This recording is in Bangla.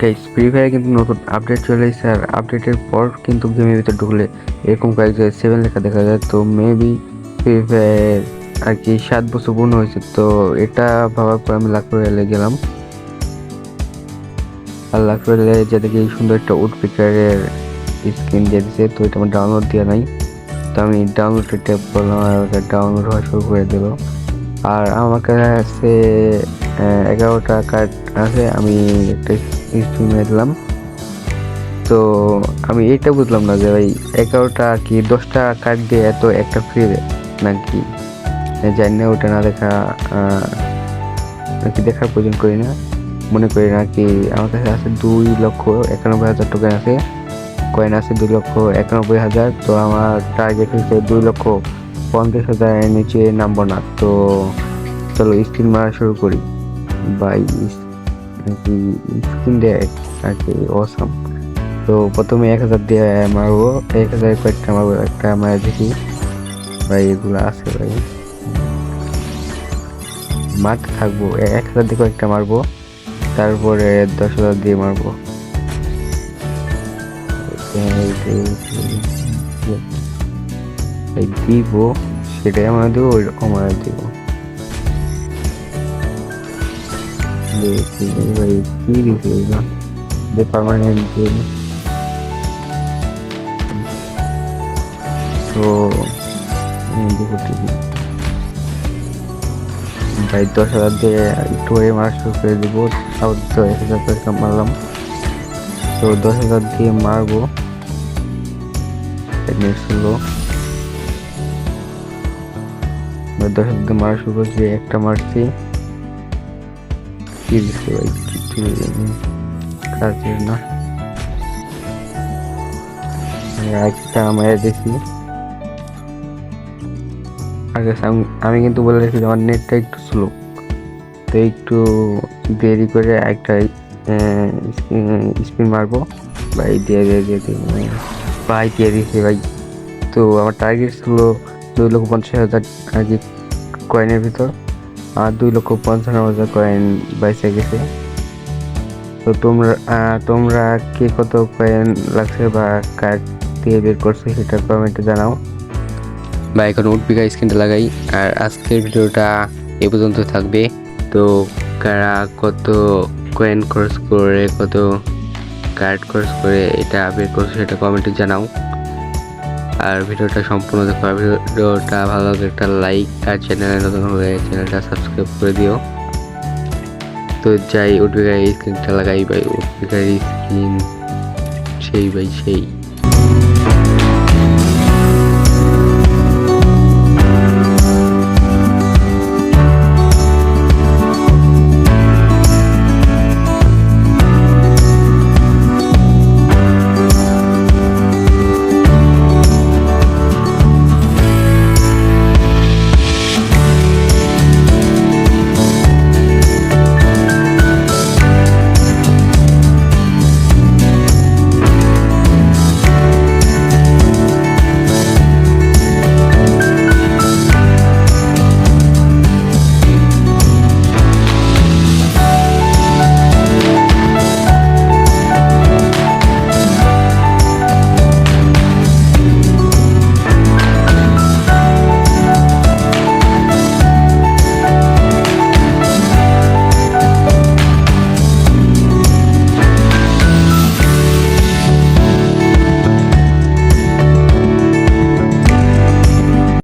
গাইস ফ্রি ফায়ার কিন্তু নতুন আপডেট চলে এসেছে আর আপডেটের পর কিন্তু গেমের ভিতরে ঢুকলে এরকম কয়েক জায়গায় সেভেন লেখা দেখা যায়। তো মেবি ফ্রি ফায়ার আর কি সাত বছর পূর্ণ হয়েছে, তো এটা ভাবার পর আমি লাখ রয়েলে গেলাম। আর লাখ রয়েলে কি সুন্দর একটা উড পিকারের স্ক্রিন দিয়ে দিছে, তো এটা আমার ডাউনলোড দেওয়া নাই। তো আমি ডাউনলোডে ট্যাপ করলাম আর ওটা ডাউনলোড হওয়া শুরু করে দিল। আর আমার কাছে এগারোটা কার্ড আছে, আমি একটা স্ক্রিন দিলাম তো আমি এইটা বুঝলাম না যে ভাই এগারোটা কি দশটা কার্ড দিয়ে এত একটা ফ্রি নাকি জানি না ওটা না দেখা নাকি দেখার প্রয়োজন করি না? মনে করি না কি আমার কাছে আছে দুই লক্ষ একানব্বই হাজার টোকেন আছে। কয়েন আছে দুই লক্ষ একানব্বই হাজার। তো আমার টার্গেট হচ্ছে দুই লক্ষ পঞ্চাশ হাজারের নিচে নামবো না। তো চলো স্ক্রিন মারা শুরু করি। বাই স্ক্রিন দেয় আর কি অসাম তো প্রথমে এক হাজার দিয়ে মারবো, এক হাজার কয়েকটা মারবো, একটা মারা দেখি। ভাই, এগুলো আছে ভাই। মাঠ থাকব এক হাজার দিয়ে কয়েকটা মারবো, তারপরে দশ হাজার দিয়ে মারবো। দিব, সেটাই আমরা দেবো ওই রকম আমরা দিব। দিছে এগুলো যে পার্মানেন্ট তো উম, দেখো ভাই দশ হাজার দিয়ে একটু হয়ে মারা শুরু করে দিব। তাও তো হাজার পয়সা মারলাম তো দশ হাজার দিয়ে মারবো। হলো দশ হাজার দিয়ে মারা শুরু করছি একটা মারছি। কাজের না একটা মারা দিছি আগে আমি কিন্তু বলে রেখেছি, আমার নেটটা একটু স্লো তো একটু দেরি করে একটা স্পিন মারবো। ভাই, দিয়ে দিয়ে দিয়ে দিয়ে ভাই, দিয়ে দিয়েছে, ভাই। তো আমার টার্গেট ছিল দুই লক্ষ পঞ্চাশ হাজার কয়েনের ভিতর। আর দুই লক্ষ পঞ্চান্ন হাজার কয়েন বাইসে গেছে। তো তোমরা তোমরা কে কত কয়েন লাগছে বা কার্ড দিয়ে বের করছ সেটা কমেন্টে জানাও। বা এখন উঠবিকা স্ক্রিনটা লাগাই। আর আজকের ভিডিওটা এ পর্যন্ত থাকবে। তো কারা কত কয়েন খরচ করে, কত কার্ড খরচ করে এটা বের করছে সেটা কমেন্টে জানাও। আর ভিডিওটা সম্পূর্ণ দেখো, আর ভিডিওটা ভালো লাগলে একটা লাইক আর চ্যানেলে নতুন হয়ে চ্যানেলটা সাবস্ক্রাইব করে দিও। তো যাই উঠবিকার স্ক্রিনটা লাগাই, ভাই উঠবিকার স্ক্রিন সেই ভাই, সেই।